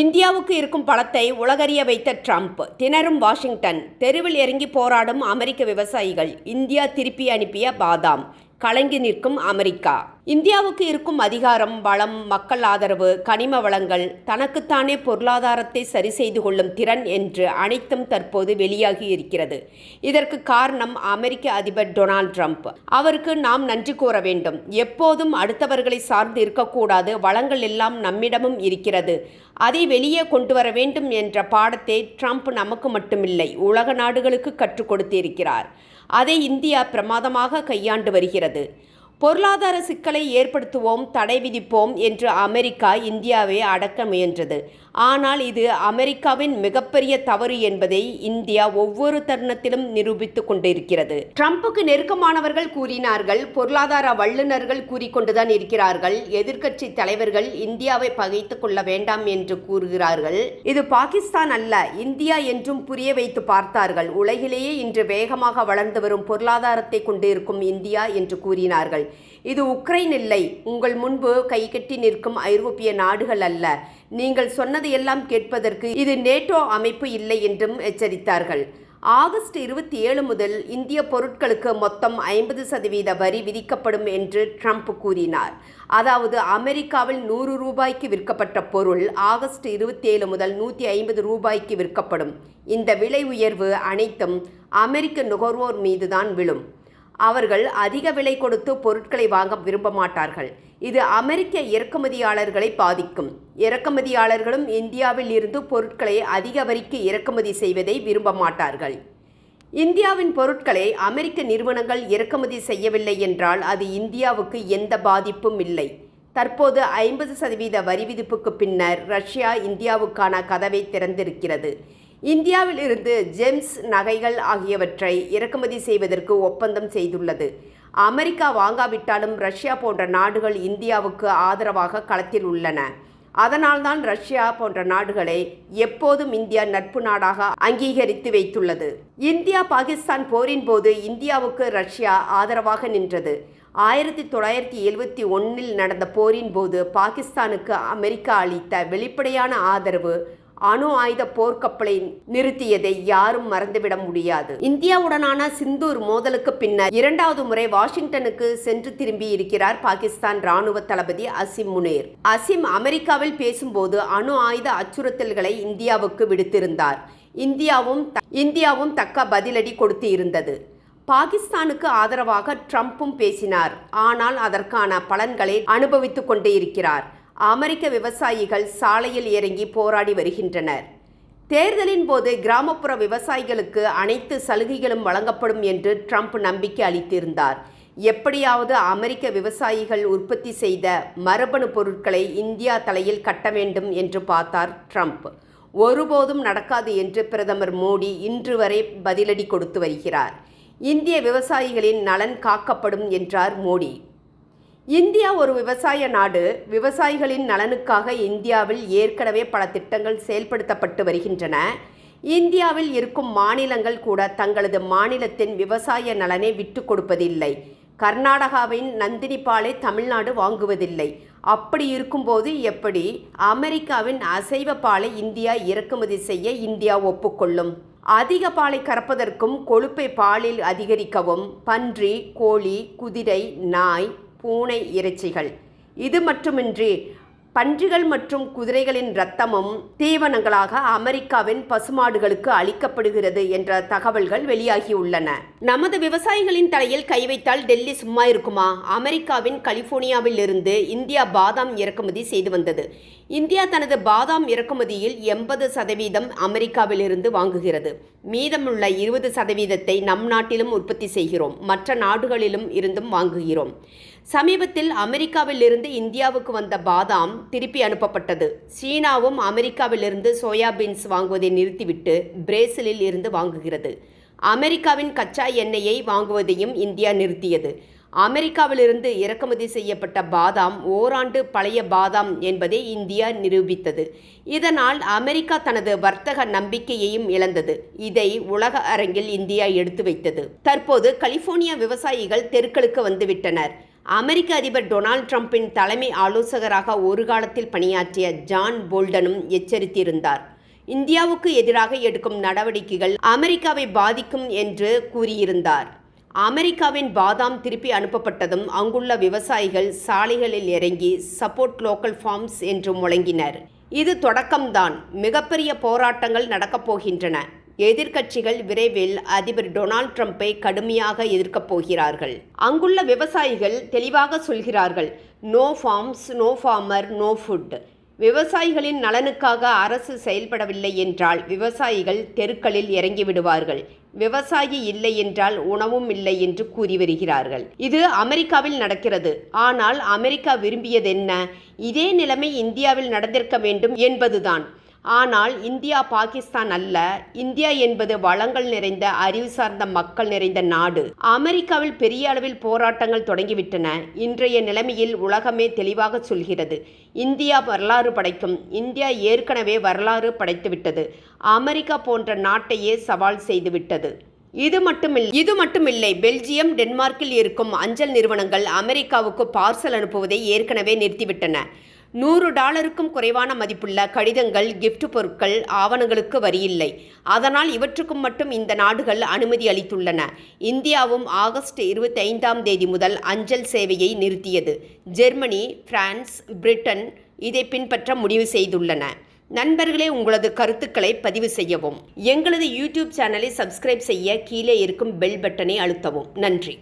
இந்தியாவுக்கு இருக்கும் பலத்தை உலகறிய வைத்த ட்ரம்ப். திணறும் வாஷிங்டன். தெருவில் இறங்கி போராடும் அமெரிக்க விவசாயிகள். இந்தியா திருப்பி அனுப்பிய பாதாம். கலங்கி நிற்கும் அமெரிக்கா. இந்தியாவுக்கு இருக்கும் அதிகாரம் வளம் மக்கள் ஆதரவு கனிம வளங்கள் தனக்குத்தானே பொருளாதாரத்தை சரி செய்து கொள்ளும் திறன் என்று அனைத்தும் தற்போது வெளியாகி இருக்கிறது. இதற்கு காரணம் அமெரிக்க அதிபர் டொனால்ட் ட்ரம்ப். அவருக்கு நாம் நன்றி கூற வேண்டும். எப்போதும் அடுத்தவர்களை சார்ந்து இருக்கக்கூடாது. வளங்கள் எல்லாம் நம்மிடமும் இருக்கிறது. அதை வெளியே கொண்டு வர வேண்டும் என்ற பாடத்தை ட்ரம்ப் நமக்கு மட்டுமில்லை உலக நாடுகளுக்கு கற்றுக் கொடுத்திருக்கிறார். அதை இந்தியா பிரமாதமாக கையாண்டு வருகிறது. பொருளாதார சிக்கலை ஏற்படுத்துவோம் தடை விதிப்போம் என்று அமெரிக்கா இந்தியாவை அடக்க முயன்றது. ஆனால் இது அமெரிக்காவின் மிகப்பெரிய தவறு என்பதை இந்தியா ஒவ்வொரு தருணத்திலும் நிரூபித்துக் கொண்டிருக்கிறது. ட்ரம்புக்கு நெருக்கமானவர்கள் கூறினார்கள் பொருளாதார வல்லுநர்கள் கூறிக்கொண்டுதான் இருக்கிறார்கள் எதிர்க்கட்சி தலைவர்கள் இந்தியாவை பகைத்துக் கொள்ள வேண்டாம் என்று கூறுகிறார்கள். இது பாகிஸ்தான் அல்ல இந்தியா என்றும் புரிய வைத்து பார்த்தார்கள். உலகிலேயே இன்று வேகமாக வளர்ந்து வரும் பொருளாதாரத்தை கொண்டிருக்கும் இந்தியா என்று கூறினார்கள். இது உக்ரைன் இல்லை. உங்கள் முன்பு கைகட்டி நிற்கும் ஐரோப்பிய நாடுகள் அல்ல. நீங்கள் சொன்னது எல்லாம் கேட்பதற்கு இது நேட்டோ அமைப்பு இல்லை என்றும் எச்சரித்தார்கள். ஆகஸ்ட் இருபத்தி ஏழு முதல் இந்திய பொருட்களுக்கு மொத்தம் ஐம்பது சதவீத வரி விதிக்கப்படும் என்று ட்ரம்ப் கூறினார். அதாவது அமெரிக்காவில் நூறு ரூபாய்க்கு விற்கப்பட்ட பொருள் ஆகஸ்ட் இருபத்தி ஏழு முதல் நூற்றி ஐம்பது ரூபாய்க்கு விற்கப்படும். இந்த விலை உயர்வு அனைத்தும் அமெரிக்க நுகர்வோர் மீதுதான் விழும். அவர்கள் அதிக விலை கொடுத்து பொருட்களை வாங்க விரும்ப மாட்டார்கள் இது அமெரிக்க இறக்குமதியாளர்களை பாதிக்கும். இறக்குமதியாளர்களும் இந்தியாவில் இருந்து பொருட்களை அதிக வரிக்கு இறக்குமதி செய்வதை விரும்ப மாட்டார்கள் இந்தியாவின் பொருட்களை அமெரிக்க நிறுவனங்கள் இறக்குமதி செய்யவில்லை என்றால் அது இந்தியாவுக்கு எந்த பாதிப்பும் இல்லை. தற்போது ஐம்பது சதவீத வரி விதிப்புக்கு பின்னர் ரஷ்யா இந்தியாவுக்கான கதவை திறந்திருக்கிறது. இந்தியாவில் இருந்து ஜெம்ஸ் நகைகள் ஆகியவற்றை இறக்குமதி செய்வதற்கு ஒப்பந்தம் செய்துள்ளது. அமெரிக்கா வாங்காவிட்டாலும் ரஷ்யா போன்ற நாடுகள் இந்தியாவுக்கு ஆதரவாக களத்தில் உள்ளன. அதனால்தான் ரஷ்யா போன்ற நாடுகளை எப்போதும் இந்தியா நட்பு நாடாக அங்கீகரித்து வைத்துள்ளது. இந்தியா பாகிஸ்தான் போரின் போது இந்தியாவுக்கு ரஷ்யா ஆதரவாக நின்றது. ஆயிரத்தி தொள்ளாயிரத்தி எழுபத்தி ஒன்றில் நடந்த போரின் போது பாகிஸ்தானுக்கு அமெரிக்கா அளித்த வெளிப்படையான ஆதரவு அணு ஆயுத போர்க்கப்பலை நிறுத்தியதை யாரும் மறந்துவிட முடியாது. இந்தியாவுடனான சிந்தூர் மோதலுக்கு பின்னர் இரண்டாவது முறை வாஷிங்டனுக்கு சென்று திரும்பி இருக்கிறார் பாகிஸ்தான் ராணுவ தளபதி அசிம் முனேர். அசிம் அமெரிக்காவில் பேசும்போது அணு ஆயுத அச்சுறுத்தல்களை இந்தியாவுக்கு விடுத்திருந்தார். இந்தியாவும் இந்தியாவும் தக்க பதிலடி கொடுத்து இருந்தது பாகிஸ்தானுக்கு ஆதரவாக ட்ரம்ப்பும் பேசினார். ஆனால் அதற்கான பலன்களை அனுபவித்துக் கொண்டே இருக்கிறார் அமெரிக்க விவசாயிகள் சாலையில் இறங்கி போராடி வருகின்றனர். தேர்தலின் போது கிராமப்புற விவசாயிகளுக்கு அனைத்து சலுகைகளும் வழங்கப்படும் என்று ட்ரம்ப் நம்பிக்கை அளித்திருந்தார். எப்படியாவது அமெரிக்க விவசாயிகள் உற்பத்தி செய்த மரபணு பொருட்களை இந்தியா தலையில் கட்ட வேண்டும் என்று பார்த்தார் ட்ரம்ப். ஒருபோதும் நடக்காது என்று பிரதமர் மோடி இன்று வரை பதிலடி கொடுத்து வருகிறார். இந்திய விவசாயிகளின் நலன் காக்கப்படும் என்றார் மோடி. இந்தியா ஒரு விவசாய நாடு. விவசாயிகளின் நலனுக்காக இந்தியாவில் ஏற்கனவே பல திட்டங்கள் செயல்படுத்தப்பட்டு வருகின்றன. இந்தியாவில் இருக்கும் மாநிலங்கள் கூட தங்களது மாநிலத்தின் விவசாய நலனை விட்டு கொடுப்பதில்லை. கர்நாடகாவின் நந்தினி பாலை தமிழ்நாடு வாங்குவதில்லை. அப்படி இருக்கும்போது எப்படி அமெரிக்காவின் அசைவ பாலை இந்தியா இறக்குமதி செய்ய இந்தியா ஒப்புக்கொள்ளும்? அதிக பாலை கறப்பதற்கும் கொழுப்பை பாலில் அதிகரிக்கவும் பன்றி கோழி குதிரை நாய் பூனை இறைச்சிகள். இது மட்டுமின்றி பன்றிகள் மற்றும் குதிரைகளின் இரத்தமும் தீவனங்களாக அமெரிக்காவின் பசுமாடுகளுக்கு அளிக்கப்படுகிறது என்ற தகவல்கள் வெளியாகியுள்ளன. நமது விவசாயிகளின் தலையில் கை வைத்தால் டெல்லி சும்மா இருக்குமா? அமெரிக்காவின் கலிபோர்னியாவில் இருந்து இந்தியா பாதாம் இறக்குமதி செய்து வந்தது. இந்தியா தனது பாதாம் இறக்குமதியில் எண்பது சதவீதம் அமெரிக்காவிலிருந்து வாங்குகிறது. மீதமுள்ள இருபது சதவீதத்தை நம் நாட்டிலும் உற்பத்தி செய்கிறோம். மற்ற நாடுகளிலும் இருந்தும் வாங்குகிறோம். சமீபத்தில் அமெரிக்காவிலிருந்து இந்தியாவுக்கு வந்த பாதாம் திருப்பி அனுப்பப்பட்டது. சீனாவும் அமெரிக்காவிலிருந்து சோயாபீன்ஸ் வாங்குவதை நிறுத்திவிட்டு பிரேசிலில் இருந்து வாங்குகிறது. அமெரிக்காவின் கச்சா எண்ணெயை வாங்குவதையும் இந்தியா நிறுத்தியது. அமெரிக்காவிலிருந்து இறக்குமதி செய்யப்பட்ட பாதாம் ஓராண்டு பழைய பாதாம் என்பதை இந்தியா நிரூபித்தது. இதனால் அமெரிக்கா தனது வர்த்தக நம்பிக்கையையும் இழந்தது. இதை உலக அரங்கில் இந்தியா எடுத்து வைத்தது. தற்போது கலிபோர்னியா விவசாயிகள் தெருக்களுக்கு வந்துவிட்டனர். அமெரிக்க அதிபர் டொனால்ட் ட்ரம்பின் தலைமை ஆலோசகராக ஒரு காலத்தில் பணியாற்றிய ஜான் போல்டனும் எச்சரித்திருந்தார். இந்தியாவுக்கு எதிராக எடுக்கும் நடவடிக்கைகள் அமெரிக்காவை பாதிக்கும் என்று கூறியிருந்தார். அமெரிக்காவின் பாதாம் திருப்பி அனுப்பப்பட்டதும் அங்குள்ள விவசாயிகள் சாலைகளில் இறங்கி சப்போர்ட் லோக்கல் ஃபார்ம்ஸ் என்று முழங்கினர். இது தொடக்கம்தான். மிகப்பெரிய போராட்டங்கள் நடக்கப் போகின்றன எதிர்க்கட்சிகள் விரைவில் அதிபர் டொனால்ட் ட்ரம்ப்பை கடுமையாக எதிர்க்கப் போகிறார்கள். அங்குள்ள விவசாயிகள் தெளிவாக சொல்கிறார்கள் no farms no farmer no food விவசாயிகளின் நலனுக்காக அரசு செயல்படவில்லை என்றால் விவசாயிகள் தெருக்களில் இறங்கிவிடுவார்கள் விவசாயி இல்லை என்றால் உணவும் இல்லை என்று கூறி வருகிறார்கள். இது அமெரிக்காவில் நடக்கிறது. ஆனால் அமெரிக்கா விரும்பியதென்ன? இதே நிலைமை இந்தியாவில் நடந்திருக்க வேண்டும் என்பதுதான். ஆனால் இந்தியா பாகிஸ்தான் அல்ல. இந்தியா என்பது வளங்கள் நிறைந்த அறிவு சார்ந்த மக்கள் நிறைந்த நாடு. அமெரிக்காவில் பெரிய அளவில் போராட்டங்கள் தொடங்கிவிட்டன. இன்றைய நிலைமையில் உலகமே தெளிவாக சொல்கிறது. இந்தியா வரலாறு படைக்கும். இந்தியா ஏற்கனவே வரலாறு படைத்துவிட்டது. அமெரிக்கா போன்ற நாட்டையே சவால் செய்துவிட்டது. இது மட்டுமில்லை இது மட்டுமில்லை. பெல்ஜியம் டென்மார்க்கில் இருக்கும் அஞ்சல் நிறுவனங்கள் அமெரிக்காவுக்கு பார்சல் அனுப்புவதை ஏற்கனவே நிறுத்திவிட்டன. நூறு டாலருக்கும் குறைவான மதிப்புள்ள கடிதங்கள் கிஃப்ட் பொருட்கள் ஆவணங்களுக்கு வரியில்லை. அதனால் இவற்றுக்கும் மட்டும் இந்த நாடுகள் அனுமதி அளித்துள்ளன. இந்தியாவும் ஆகஸ்ட் இருபத்தி ஐந்தாம் தேதி முதல் அஞ்சல் சேவையை நிறுத்தியது. ஜெர்மனி பிரான்ஸ் பிரிட்டன் இதை பின்பற்ற முடிவு செய்துள்ளன. நண்பர்களே உங்களது கருத்துக்களை பதிவு செய்யவும். எங்களது யூடியூப் சேனலை சப்ஸ்கிரைப் செய்ய கீழே இருக்கும் பெல் பட்டனை அழுத்தவும். நன்றி.